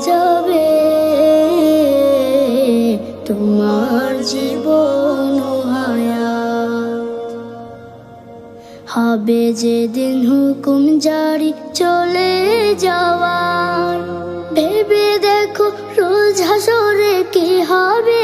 যাবে তোমার জীবন হবে যেদিন হুকুম জারি চলে যাওয়া ভেবে দেখো রোজ হাসরে কি হবে?